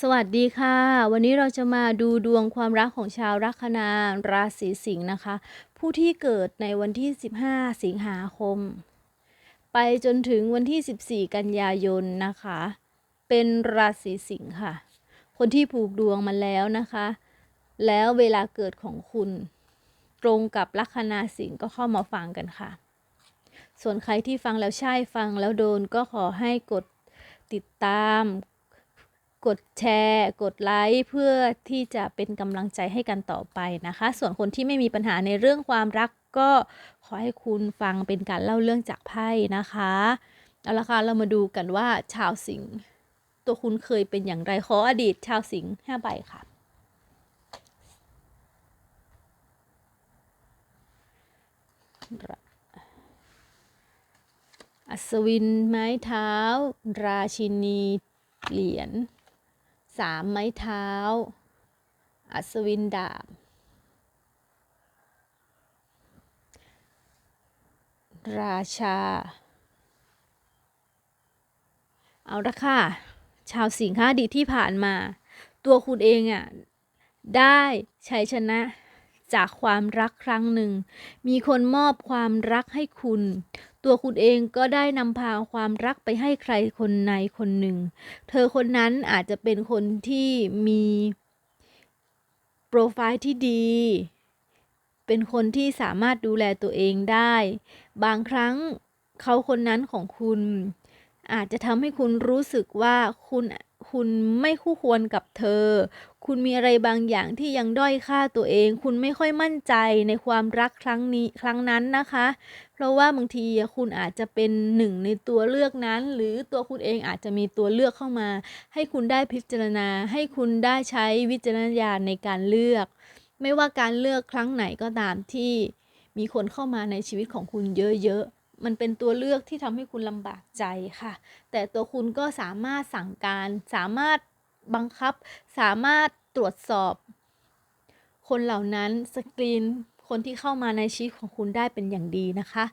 สวัสดีค่ะ วันนี้เราจะมาดูดวงความรักของชาวลัคนาราศีสิงห์นะคะ ผู้ที่เกิดในวันที่ 15 สิงหาคม ไปจนถึงวันที่ 14 กันยายนนะคะ เป็นราศีสิงห์ค่ะ คนที่ผูกดวงมาแล้วนะคะ แล้วเวลาเกิดของคุณ ตรงกับลัคนาสิงห์ก็เข้ามาฟังกันค่ะ ส่วนใครที่ฟังแล้วใช่ฟังแล้วโดนก็ขอให้กดติดตาม กดแชร์ กดไลค์เพื่อที่จะเป็นกำลังใจให้กันต่อไปนะคะ ส่วนคนที่ไม่มีปัญหาในเรื่องความรักก็ขอให้คุณฟังเป็นการเล่าเรื่องจากไพ่นะคะเอาละค่ะเรามาดูกันว่าชาวสิงห์ตัวคุณเคยเป็นอย่างไรขออดีตชาวสิงห์ห้าใบค่ะอัศวินไม้เท้า ราชินีเหรียญ สามไม้เท้า อัศวินดาบ ราชา เอาละค่ะ ชาวสิงห์ค่ะดีที่ผ่านมา ตัวคุณเองอะ ได้ชัยชนะ จากความรักครั้งหนึ่ง มีคนมอบความรักให้คุณ ตัวคุณเองก็ได้นำพาความรักไปให้ใครคนในคนหนึ่ง เธอคนนั้นอาจจะเป็นคนที่มีโปรไฟล์ที่ดี เป็นคนที่สามารถดูแลตัวเองได้ บางครั้งเขาคนนั้นของคุณ อาจจะทำให้คุณรู้สึกว่าคุณ คุณไม่คู่ควรกับเธอ คุณมีอะไรบางอย่างที่ยังด้อยค่าตัวเอง คุณไม่ค่อยมั่นใจในความรักครั้งนี้ครั้งนั้นนะคะ เพราะว่าบางทีคุณอาจจะเป็นหนึ่งในตัวเลือกนั้น หรือตัวคุณเองอาจจะมีตัวเลือกเข้ามา ให้คุณได้พิจารณา ให้คุณได้ใช้วิจารณญาณในการเลือก ไม่ว่าการเลือกครั้งไหนก็ตามที่มีคนเข้ามาในชีวิตของคุณเยอะๆ มันเป็นตัวเลือกที่ทำให้คุณลำบากใจค่ะ แต่ตัวคุณก็สามารถสั่งการสามารถบังคับ สามารถตรวจสอบ คนเหล่านั้นสกรีนคนที่เข้ามาในชีวิตของคุณได้เป็นอย่างดีนะคะ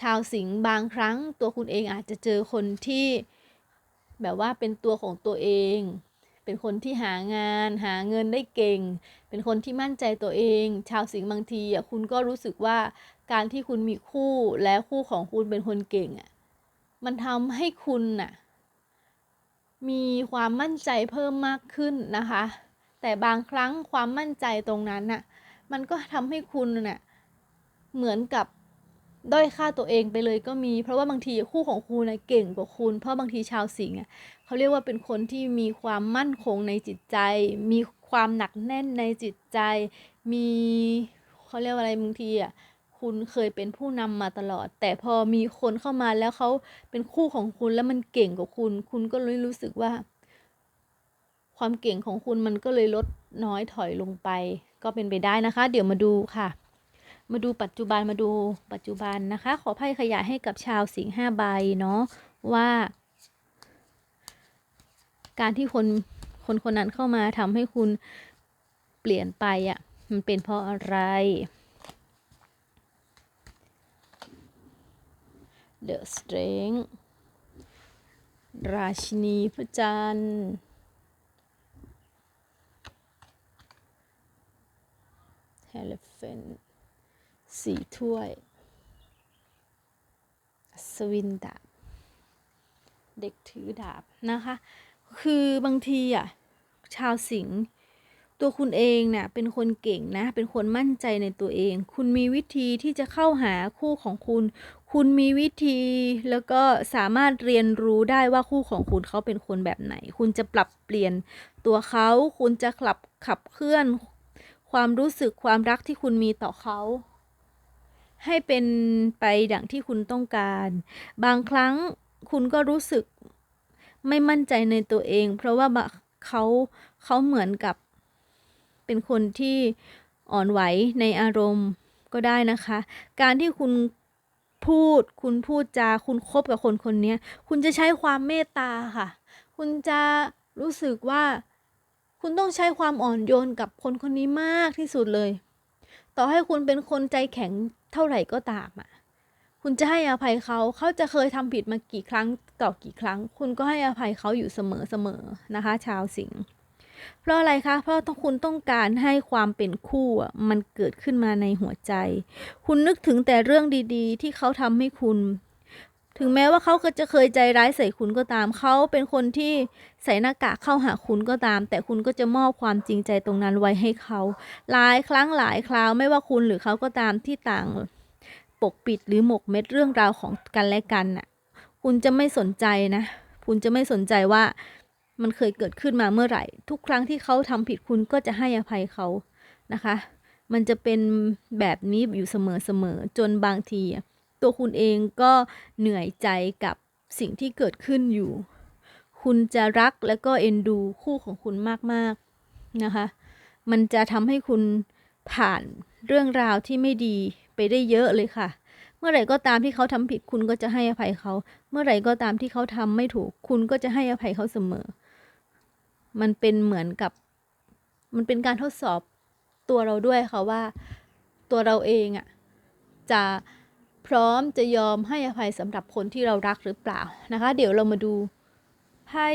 ชาวสิงห์บางครั้งตัวคุณเองอาจจะเจอคนที่แบบว่าเป็นตัวของตัวเอง เป็นคนที่หางานหาเงินได้เก่ง เป็นคนที่มั่นใจตัวเอง ชาวสิงห์บางทีอะคุณก็รู้สึกว่าการที่คุณมีคู่และคู่ของคุณเป็นคนเก่งอะมันทำให้คุณน่ะมีความมั่นใจเพิ่มมากขึ้นนะคะ แต่บางครั้งความมั่นใจตรงนั้นน่ะมันก็ทำให้คุณน่ะเหมือนกับด้อยค่าตัวเองไปเลยก็มี เพราะว่าบางทีคู่ของคุณน่ะเก่งกว่าคุณ เพราะบางทีชาวสิงห์อะ เขาเรียกว่าเป็นคนที่มีความมั่นคงในจิตใจ มีความหนักแน่นในจิตใจ มีเขาเรียกว่าอะไรบางทีอะคุณเคยเป็นผู้นำมาตลอด แต่พอมีคนเข้ามาแล้วเขาเป็นคู่ของคุณแล้วมันเก่งกว่าคุณ คุณก็เลยรู้สึกว่า ความเก่งของคุณมันก็เลยลดน้อยถอยลงไป ก็เป็นไปได้นะคะ เดี๋ยวมาดูค่ะ มาดูปัจจุบันมาดูปัจจุบันนะคะ ขอไพ่ขยายให้กับชาวสิงห์ห้าใบเนาะว่า การที่คนคนคนนั้นเข้ามาทำให้คุณเปลี่ยนไปอะ่ะ มันเป็นเพราะอะไร The Strength ราชินีพระจันทร์ Elephant สี่ถ้วยสวินดาบ เด็กถือดาบนะคะ คือบางทีอะชาวสิงห์ตัวคุณเองเนี่ยเป็นคนเก่งนะ เป็นคนมั่นใจในตัวเอง คุณมีวิธีที่จะเข้าหาคู่ของคุณ คุณมีวิธีแล้วก็สามารถเรียนรู้ได้ว่าคู่ของคุณเขาเป็นคนแบบไหน คุณจะปรับเปลี่ยนตัวเขา คุณจะขับขับเคลื่อน ความรู้สึกความรักที่คุณมีต่อเขาให้เป็นไปดังที่คุณต้องการ บางครั้งคุณก็รู้สึก ไม่มั่นใจในตัวเอง เพราะว่าเขาเขาเหมือนกับ เป็นคนที่อ่อนไหวในอารมณ์ก็ได้นะคะ การที่คุณพูด คุณพูดจา คุณคบกับคนคนนี้คุณจะใช้ความเมตตาค่ะ คุณจะรู้สึกว่า คุณต้องใช้ความอ่อนโยนกับคนคนนี้มากที่สุดเลย ต่อให้คุณเป็นคนใจแข็งเท่าไหร่ก็ตามอะ คุณจะให้อภัยเขา เขาจะเคยทำผิดมากี่ครั้งต่อกี่ครั้ง คุณก็ให้อภัยเขาอยู่เสมอเสมอนะคะ ชาวสิงห์เพราะอะไรคะ เพราะต้องคุณต้องการให้ความเป็นคู่มันเกิดขึ้นมาในหัวใจ คุณนึกถึงแต่เรื่องดีๆ ที่เขาทำให้คุณ ถึงแม้ว่าเขาก็จะเคยใจร้ายใส่คุณก็ตาม เขาเป็นคนที่ใส่หน้ากากเข้าหาคุณก็ตาม แต่คุณก็จะมอบความจริงใจตรงนั้นไว้ให้เขา หลายครั้งหลายคราวไม่ว่าคุณหรือเขาก็ตามที่ต่าง ปกปิดหรือหมกเม็ดเรื่องราวของกันและกันน่ะ คุณจะไม่สนใจนะ คุณจะไม่สนใจว่ามันเคยเกิดขึ้นมาเมื่อไหร่ ทุกครั้งที่เขาทำผิดคุณก็จะให้อภัยเขานะคะ มันจะเป็นแบบนี้อยู่เสมอๆจนบางที ตัวคุณเองก็เหนื่อยใจกับสิ่งที่เกิดขึ้นอยู่ คุณจะรักและก็เอ็นดูคู่ของคุณมากๆนะคะ มันจะทำให้คุณผ่านเรื่องราวที่ไม่ดี ไปได้เยอะเลยค่ะ เมื่อไหร่ก็ตามที่เขาทำผิดคุณก็จะให้อภัยเขา เมื่อไหร่ก็ตามที่เขาทำไม่ถูก คุณก็จะให้อภัยเขาเสมอ มันเป็นเหมือนกับ มันเป็นการทดสอบตัวเราด้วยค่ะว่า ตัวเราเองอะจะพร้อมจะยอมให้อภัยสำหรับคนที่เรารักหรือเปล่านะคะ เดี๋ยวเรามาดูไพ่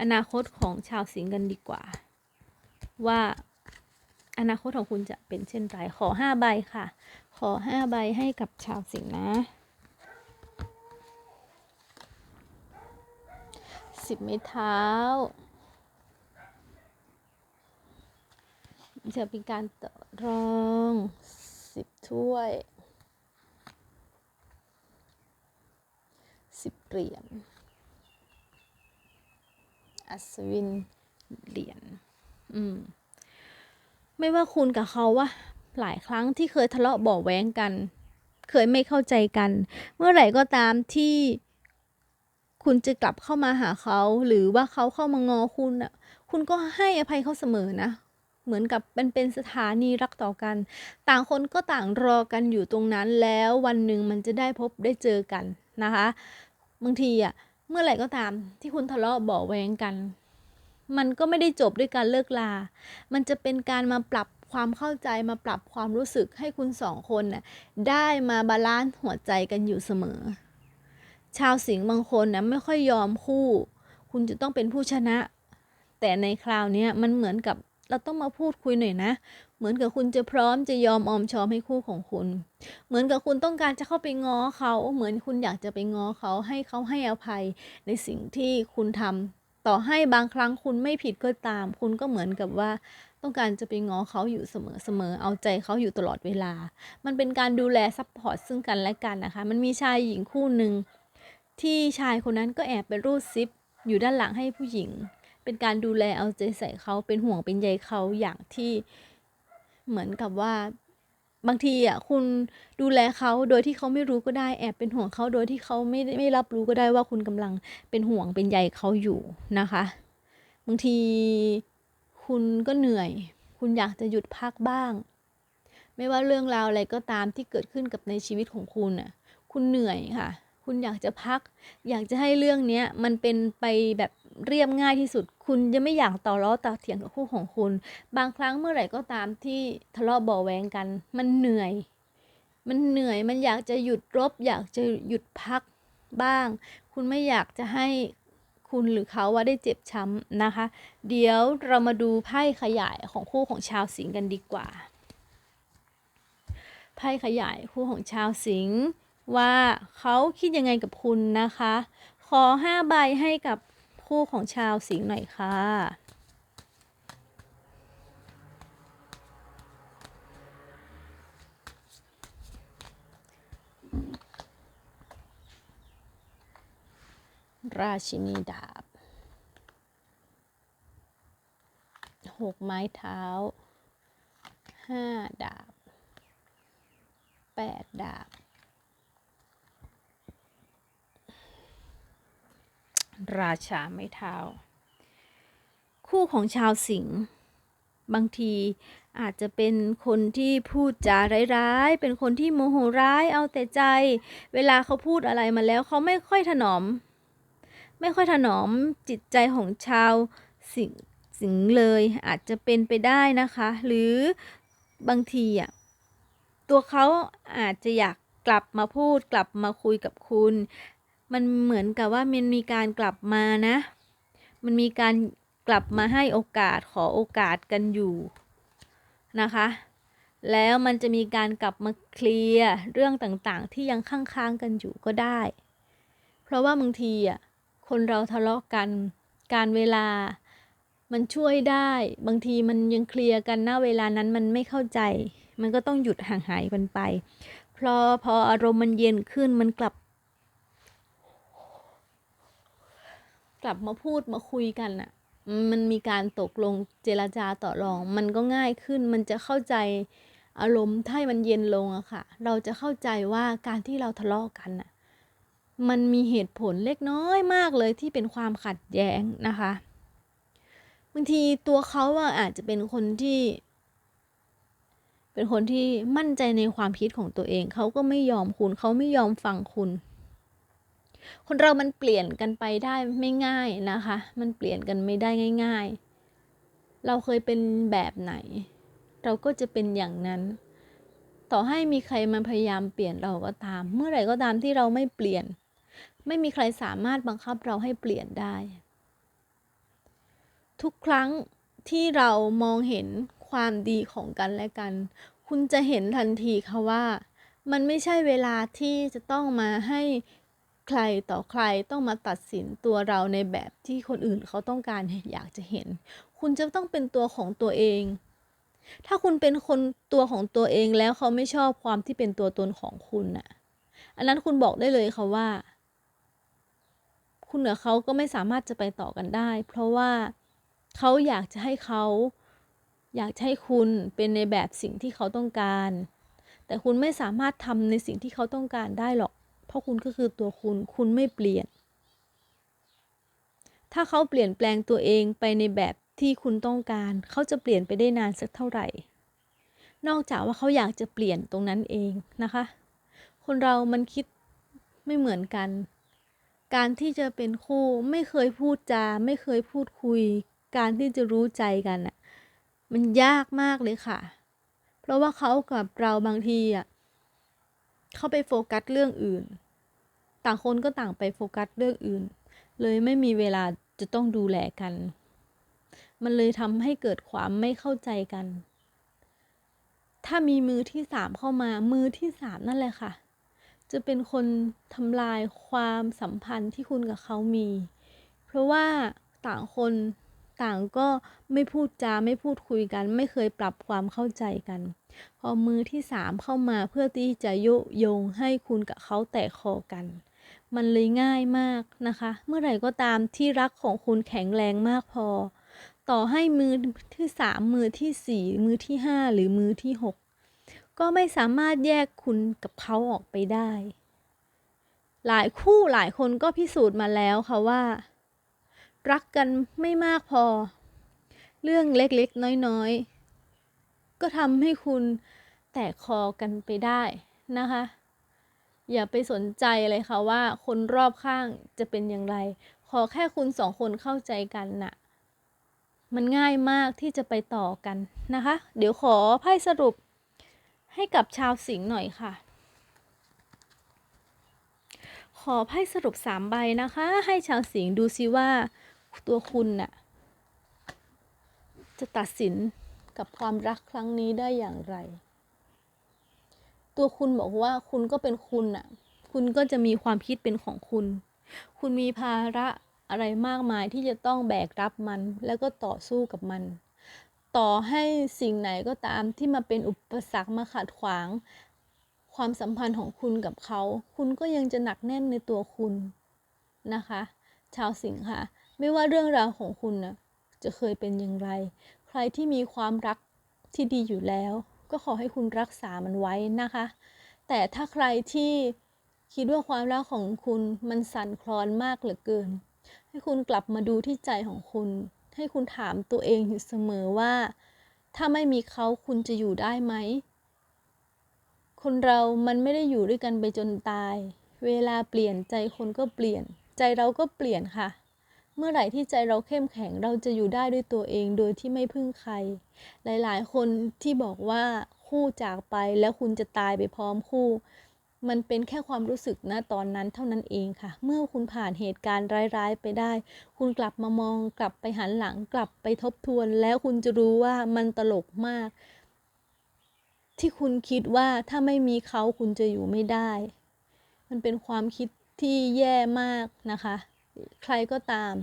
อนาคตของชาวสิงห์กันดีกว่า ว่าอนาคตของคุณจะเป็นเช่นไรขอห้าใบค่ะ ขอห้าใบให้กับชาวสิงห์นะสิบไม้เท้า จะเป็นการต่อรองสิบถ้วยสิบเหรียญอัศวินเหรียญอืม ไม่ว่าคุณกับเขาว่า หลายครั้งที่เคยทะเลาะบาะแว้งกัน เคยไม่เข้าใจกัน เมื่อไหร่ก็ตามที่คุณจะกลับเข้ามาหาเขา หรือว่าเขาเข้ามางอคุณอะคุณก็ให้อภัยเขาเสมอนะ เหมือนกับเป็นเป็นสถานีรักต่อกัน ต่างคนก็ต่างรอกันอยู่ตรงนั้นแล้ววันหนึ่งมันจะได้พบได้เจอกันนะคะบางทีอะเมื่อไหร่ก็ตามที่คุณทะเลาะเบาะแว้งกัน มันก็ไม่ได้จบด้วยการเลิกลา มันจะเป็นการมาปรับ ความเข้าใจมาปรับความรู้สึกให้คุณสองคนน่ะได้มาบาลานซ์หัวใจกันอยู่เสมอ ชาวสิงห์บางคนนะไม่ค่อยยอมคู่ คุณจะต้องเป็นผู้ชนะ แต่ในคราวนี้มันเหมือนกับเราต้องมาพูดคุยหน่อยนะ เหมือนกับคุณจะพร้อมจะยอมออมชอมให้คู่ของคุณ เหมือนกับคุณต้องการจะเข้าไปง้อเขา เหมือนคุณอยากจะไปง้อเขาให้เขาให้อภัยในสิ่งที่คุณทำ ต่อให้บางครั้งคุณไม่ผิดก็ตาม คุณก็เหมือนกับว่า ต้องการจะไปง้อเขาอยู่เสมอๆเอาใจเขาอยู่ตลอดเวลา มันเป็นการดูแลซัพพอร์ตซึ่งกันและกันนะคะ มันมีชายหญิงคู่หนึ่งที่ชายคนนั้นก็แอบไปรูดซิปอยู่ด้านหลังให้ผู้หญิง เป็นการดูแลเอาใจใส่เขาเป็นห่วงเป็นใยเขาอย่างที่เหมือนกับว่า บางทีอะคุณดูแลเขาโดยที่เขาไม่รู้ก็ได้แอบเป็นห่วงเขาโดยที่เขาไม่ไม่รับรู้ก็ได้ว่าคุณกำลังเป็นห่วงเป็นใยเขาอยู่นะคะ บางทีคุณก็เหนื่อย คุณอยากจะหยุดพักบ้าง ไม่ว่าเรื่องราวอะไรก็ตามที่เกิดขึ้นกับในชีวิตของคุณน่ะคุณเหนื่อยค่ะ คุณอยากจะพัก อยากจะให้เรื่องเนี้ยมันเป็นไปแบบ เรียบง่ายที่สุด คุณจะไม่อยากต่อล้อต่อเถียงกับคู่ของคุณ บางครั้งเมื่อไหร่ก็ตามที่ทะเลาะเบาแวงกัน มันเหนื่อย มันเหนื่อยมันอยากจะหยุดรบ อยากจะหยุดพักบ้าง คุณไม่อยากจะให้คุณหรือเขาว่าได้เจ็บช้ำนะคะ เดี๋ยวเรามาดูไพ่ขยายของคู่ของชาวสิงห์กันดีกว่า ไพ่ขยายคู่ของชาวสิงห์ว่าเขาคิดยังไงกับคุณนะคะ ขอห้าใบให้กับ คู่ของชาวสิงห์หน่อยค่ะราชินีดาบหกไม้เท้าห้าดาบแปดดาบ ราชาไม้เท้า คู่ของชาวสิงห์บางทีอาจจะเป็นคนที่พูดจาร้ายๆ เป็นคนที่โมโหร้ายเอาแต่ใจ เวลาเขาพูดอะไรมาแล้วเขาไม่ค่อยถนอม ไม่ค่อยถนอมจิตใจของชาวสิงสิงเลยอาจจะเป็นไปได้นะคะ หรือบางทีอะตัวเขาอาจจะอยากกลับมาพูดกลับมาคุยกับคุณ มันเหมือนกับว่ามันมีการกลับมานะ มันมีการกลับมาให้โอกาสขอโอกาสกันอยู่นะคะ แล้วมันจะมีการกลับมาเคลียร์เรื่องต่างๆ ที่ยังค้างๆกันอยู่ก็ได้ เพราะว่าบางทีอะคนเราทะเลาะกัน การเวลามันช่วยได้ บางทีมันยังเคลียร์กันหน้าเวลานั้นมันไม่เข้าใจ มันก็ต้องหยุดห่างหายกันไปเพราะพออารมณ์มันเย็นขึ้นมันกลับ กลับมาพูดมาคุยกันอะมันมีการตกลงเจรจาต่อรอง มันก็ง่ายขึ้น มันจะเข้าใจอารมณ์ถ้ามันเย็นลงอะค่ะ เราจะเข้าใจว่าการที่เราทะเลาะกันอะมันมีเหตุผลเล็กน้อยมากเลยที่เป็นความขัดแย้งนะคะบางทีตัวเขาอะอาจจะเป็นคนที่ เป็นคนที่มั่นใจในความคิดของตัวเอง เขาก็ไม่ยอมคุณ เขาไม่ยอมฟังคุณ คนเรามันเปลี่ยนกันไปได้ไม่ง่ายนะคะ มันเปลี่ยนกันไม่ได้ง่าย ๆ เราเคยเป็นแบบไหน เราก็จะเป็นอย่างนั้น ต่อให้มีใครมาพยายามเปลี่ยนเราก็ตาม เมื่อไหร่ก็ตามที่เราไม่เปลี่ยน ไม่มีใครสามารถบังคับเราให้เปลี่ยนได้ ทุกครั้งที่เรามองเห็นความดีของกันและกัน คุณจะเห็นทันทีค่ะว่า มันไม่ใช่เวลาที่จะต้องมาให้ ใครต่อใครต้องมาตัดสินตัวเราในแบบที่คนอื่นเขาต้องการอยากจะเห็น คุณจะต้องเป็นตัวของตัวเอง ถ้าคุณเป็นคนตัวของตัวเองแล้วเขาไม่ชอบความที่เป็นตัวตนของคุณน่ะ อันนั้นคุณบอกได้เลยค่ะว่า คุณกับเขาก็ไม่สามารถจะไปต่อกันได้ เพราะว่าเขาอยากจะให้เขาอยากให้คุณเป็นในแบบสิ่งที่เขาต้องการ แต่คุณไม่สามารถทำในสิ่งที่เขาต้องการได้หรอก เพราะคุณก็คือตัวคุณ คุณไม่เปลี่ยน ถ้าเขาเปลี่ยนแปลงตัวเองไปในแบบที่คุณต้องการ เขาจะเปลี่ยนไปได้นานสักเท่าไหร่ นอกจากว่าเขาอยากจะเปลี่ยนตรงนั้นเองนะคะ คนเรามันคิดไม่เหมือนกัน การที่จะเป็นคู่ไม่เคยพูดจา ไม่เคยพูดคุย การที่จะรู้ใจกันอะมันยากมากเลยค่ะ เพราะว่าเขากับเราบางทีอะ เข้าไปโฟกัสเรื่องอื่น ต่างคนก็ต่างไปโฟกัสเรื่องอื่น เลยไม่มีเวลาจะต้องดูแลกัน มันเลยทำให้เกิดความไม่เข้าใจกัน ถ้ามีมือที่สามเข้ามา มือที่สามนั่นแหละค่ะ จะเป็นคนทำลายความสัมพันธ์ที่คุณกับเขามี เพราะว่าต่างคน ต่างก็ไม่พูดจาไม่พูดคุยกัน ไม่เคยปรับความเข้าใจกัน พอมือที่สามเข้ามาเพื่อที่จะยุโยงให้คุณกับเขาแตกคอกัน มันเลยง่ายมากนะคะ เมื่อไหร่ก็ตามที่รักของคุณแข็งแรงมากพอ ต่อให้มือที่สามมือที่สี่มือที่ห้าหรือมือที่หกก็ไม่สามารถแยกคุณกับเขาออกไปได้ หลายคู่หลายคนก็พิสูจน์มาแล้วค่ะว่า รักกันไม่มากพอ เรื่องเล็กๆ น้อยๆ ก็ทำให้คุณแตกคอกันไปได้นะคะ อย่าไปสนใจเลยค่ะว่าคนรอบข้างจะเป็นอย่างไร ขอแค่คุณสองคนเข้าใจกันน่ะ มันง่ายมากที่จะไปต่อกันนะคะ เดี๋ยวขอไพ่สรุปให้กับชาวสิงห์หน่อยค่ะขอไพ่สรุปสามใบนะคะ ให้ชาวสิงห์ดูซิว่า ตัวคุณน่ะ จะตัดสินกับความรักครั้งนี้ได้อย่างไร ตัวคุณบอกว่าคุณก็เป็นคุณน่ะ คุณก็จะมีความคิดเป็นของคุณ คุณมีภาระอะไรมากมายที่จะต้องแบกรับมัน แล้วก็ต่อสู้กับมัน ต่อให้สิ่งไหนก็ตามที่มาเป็นอุปสรรคมาขัดขวาง ความสัมพันธ์ของคุณกับเขา คุณก็ยังจะหนักแน่นในตัวคุณนะคะ ชาวสิงห์ค่ะ ไม่ว่าเรื่องราวของคุณนะจะเคยเป็นอย่างไร ใครที่มีความรักที่ดีอยู่แล้ว ก็ขอให้คุณรักษามันไว้นะคะ แต่ถ้าใครที่คิดว่าความรักของคุณมันสั่นคลอนมากเหลือเกิน ให้คุณกลับมาดูที่ใจของคุณ ให้คุณถามตัวเองอยู่เสมอว่า ถ้าไม่มีเขาคุณจะอยู่ได้ไหม คนเรามันไม่ได้อยู่ด้วยกันไปจนตาย เวลาเปลี่ยนใจคนก็เปลี่ยน ใจเราก็เปลี่ยนค่ะ เมื่อไหร่ที่ใจเราเข้มแข็งเราจะอยู่ได้ด้วยตัวเองโดยที่ไม่พึ่งใคร หลายๆ คนที่บอกว่าคู่จากไปแล้วคุณจะตายไปพร้อมคู่ มันเป็นแค่ความรู้สึกนะตอนนั้นเท่านั้นเองค่ะ เมื่อคุณผ่านเหตุการณ์ร้ายๆไปได้ คุณกลับมามองกลับไปหันหลังกลับไปทบทวน แล้วคุณจะรู้ว่ามันตลกมาก ที่คุณคิดว่าถ้าไม่มีเขาคุณจะอยู่ไม่ได้ มันเป็นความคิดที่แย่มากนะคะ ใครก็ตาม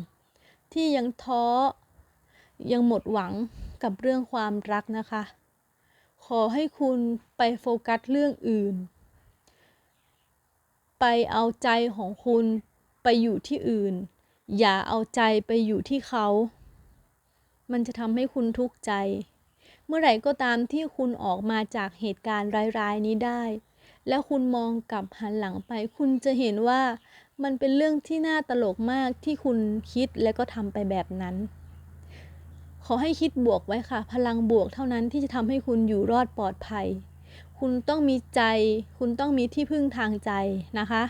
ที่ยังท้อ ยังหมดหวังกับเรื่องความรักนะคะ ขอให้คุณไปโฟกัสเรื่องอื่น ไปเอาใจของคุณไปอยู่ที่อื่น อย่าเอาใจไปอยู่ที่เขา มันจะทำให้คุณทุกข์ใจ เมื่อไหร่ก็ตามที่คุณออกมาจากเหตุการณ์ร้ายๆนี้ได้ แล้วคุณมองกลับหันหลังไป คุณจะเห็นว่า มันเป็นเรื่องที่น่าตลกมากที่คุณคิดและก็ทำไปแบบนั้น ขอให้คิดบวกไว้ค่ะ พลังบวกเท่านั้นที่จะทำให้คุณอยู่รอดปลอดภัย คุณต้องมีใจ คุณต้องมีที่พึ่งทางใจนะคะ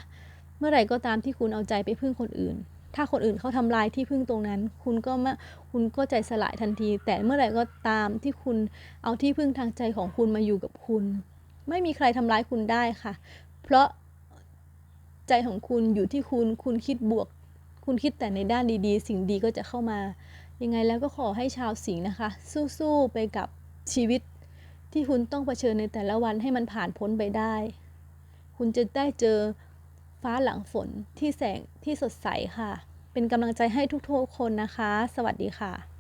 เมื่อไหร่ก็ตามที่คุณเอาใจไปพึ่งคนอื่น ถ้าคนอื่นเขาทำลายที่พึ่งตรงนั้น คุณก็มาคุณก็ใจสลายทันที แต่เมื่อไหร่ก็ตามที่คุณเอาที่พึ่งทางใจของคุณมาอยู่กับคุณ ไม่มีใครทำร้ายคุณได้ค่ะ เพราะ ใจของคุณอยู่ที่คุณ คุณคิดบวก คุณคิดแต่ในด้านดีๆ สิ่งดีก็จะเข้ามา ยังไงแล้วก็ขอให้ชาวสิงห์นะคะ สู้ๆไปกับชีวิตที่คุณต้องเผชิญในแต่ละวันให้มันผ่านพ้นไปได้ คุณจะได้เจอฟ้าหลังฝนที่แสงที่สดใสค่ะ เป็นกำลังใจให้ทุกๆคนนะคะ สวัสดีค่ะ